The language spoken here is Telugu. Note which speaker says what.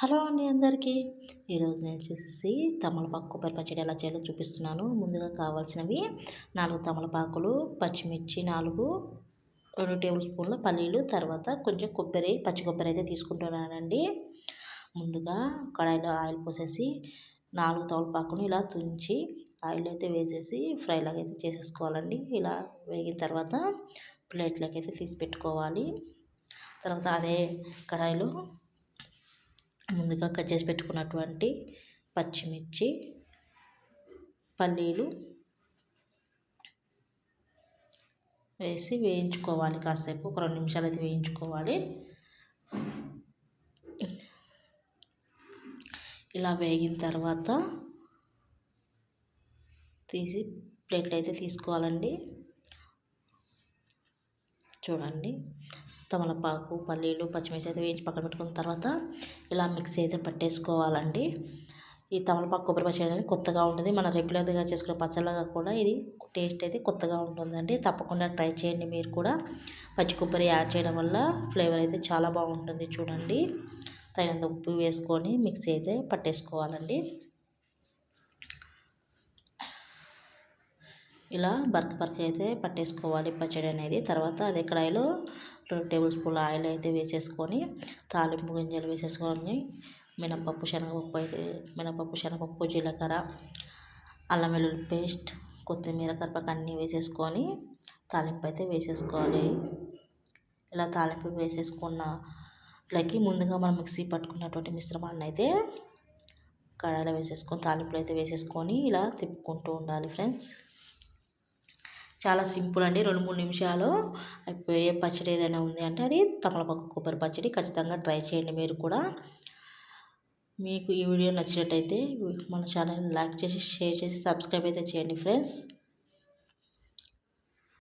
Speaker 1: హలో అండి అందరికీ. ఈరోజు నేను వచ్చేసి తమలపాకు కొబ్బరి పచ్చడి ఎలా చేయాలో చూపిస్తున్నాను. ముందుగా కావాల్సినవి నాలుగు తమలపాకులు పచ్చిమిర్చి నాలుగు రెండు టేబుల్ స్పూన్ల పల్లీలు తర్వాత కొంచెం కొబ్బరి పచ్చి కొబ్బరి అయితే తీసుకుంటున్నానండి. ముందుగా కడాయిలో ఆయిల్ పోసేసి నాలుగు తమలపాకులు ఇలా తుంచి ఆయిల్ అయితే వేసేసి ఫ్రై లాగా అయితే చేసేసుకోవాలండి. ఇలా వేగిన తర్వాత ప్లేట్లోకి అయితే తీసి పెట్టుకోవాలి. తర్వాత అదే కడాయిలో ముందుగా కట్ చేసి పెట్టుకున్నటువంటి పచ్చిమిర్చి పల్లీలు వేసి వేయించుకోవాలి. కాసేపు ఒక రెండు నిమిషాలు అయితే వేయించుకోవాలి. ఇలా వేగిన తర్వాత తీసి ప్లేట్లు అయితే తీసుకోవాలండి. చూడండి. తమలపాకు పల్లీలు పచ్చిమిర్చి అయితే వేయించి పక్కన పెట్టుకున్న తర్వాత ఇలా మిక్సీ అయితే పట్టేసుకోవాలండి. ఈ తమలపాకు కొబ్బరి పచ్చడి అనేది కొత్తగా ఉంటుంది. మనం రెగ్యులర్గా చేసుకునే పచ్చళ్ళగా కూడా ఇది టేస్ట్ అయితే కొత్తగా ఉంటుందండి. తప్పకుండా ట్రై చేయండి మీరు కూడా. పచ్చి కొబ్బరి యాడ్ చేయడం వల్ల ఫ్లేవర్ అయితే చాలా బాగుంటుంది చూడండి. తగినంత ఉప్పు వేసుకొని మిక్సీ అయితే పట్టేసుకోవాలండి. ఇలా బరక బరక అయితే పట్టేసుకోవాలి పచ్చడి అనేది. తర్వాత అదే కడాయిలో రెండు టేబుల్ స్పూన్ల ఆయిల్ అయితే వేసేసుకొని తాలింపు గింజలు వేసేసుకొని మినపప్పు శనగపప్పు అయితే మినపప్పు శనగపప్పు జీలకర్ర అల్లం వెల్లుల్లి పేస్ట్ కొత్తిమీర కరివేపాకు అన్నీ వేసేసుకొని తాలింపు అయితే వేసేసుకోవాలి. ఇలా తాలింపు వేసేసుకున్న లకి ముందుగా మనం మిక్సీ పట్టుకున్నటువంటి మిశ్రమాన్ని అయితే కడాయిలో వేసేసుకొని తాలింపులు అయితే వేసేసుకొని ఇలా తిప్పుకుంటూ ఉండాలి ఫ్రెండ్స్. చాలా సింపుల్ అండి. రెండు మూడు నిమిషాలు అయిపోయే పచ్చడి ఏదైనా ఉంది అంటే అది తమలపాకు కొబ్బరి పచ్చడి ఖచ్చితంగా ట్రై చేయండి మీరు కూడా. మీకు ఈ వీడియో నచ్చినట్టయితే మన ఛానల్ని లైక్ చేసి షేర్ చేసి సబ్స్క్రైబ్ అయితే చేయండి ఫ్రెండ్స్.